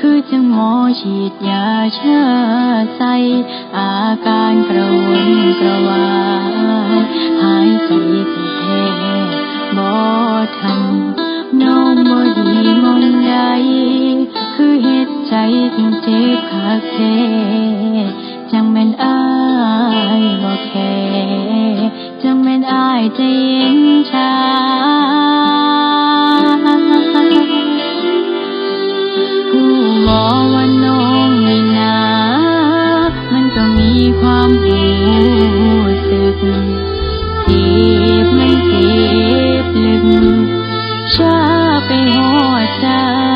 คือจะหมอฉีดยาชาใส่อาการกระวนกระวายหายใจสิแท้บ่ทันน้องบ่ดีมองใดคือเฮ็ดใจถึงเจ็บคักแท้จังแม่นอายบ่แค่จังแม่นอายใจเย็นชา ไปห้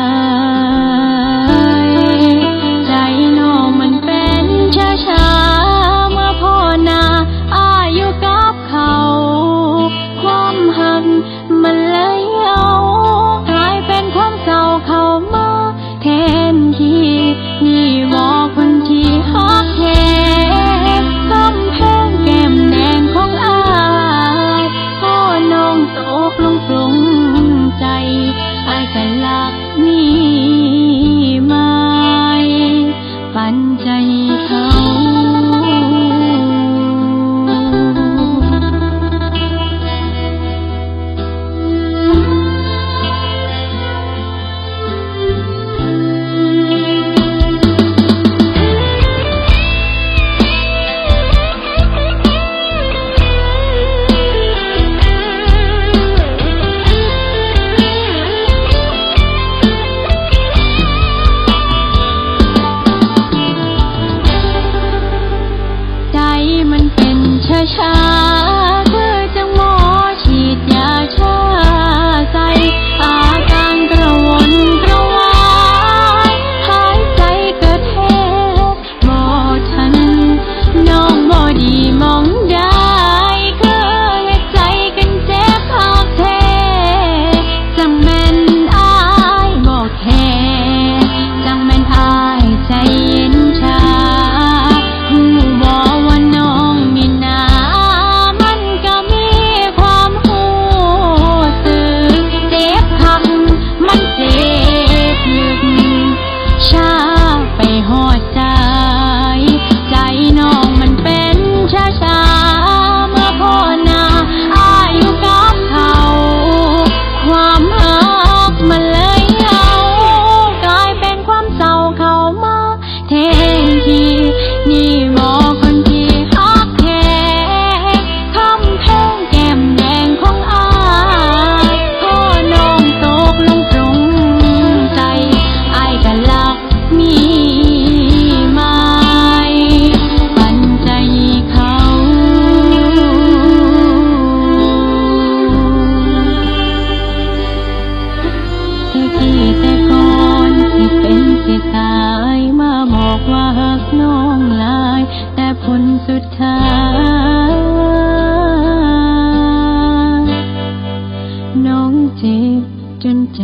จนใจ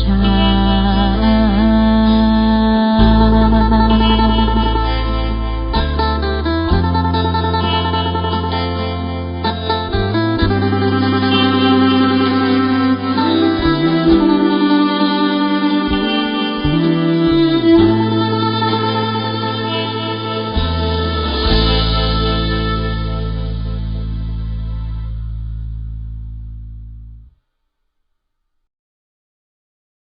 ชา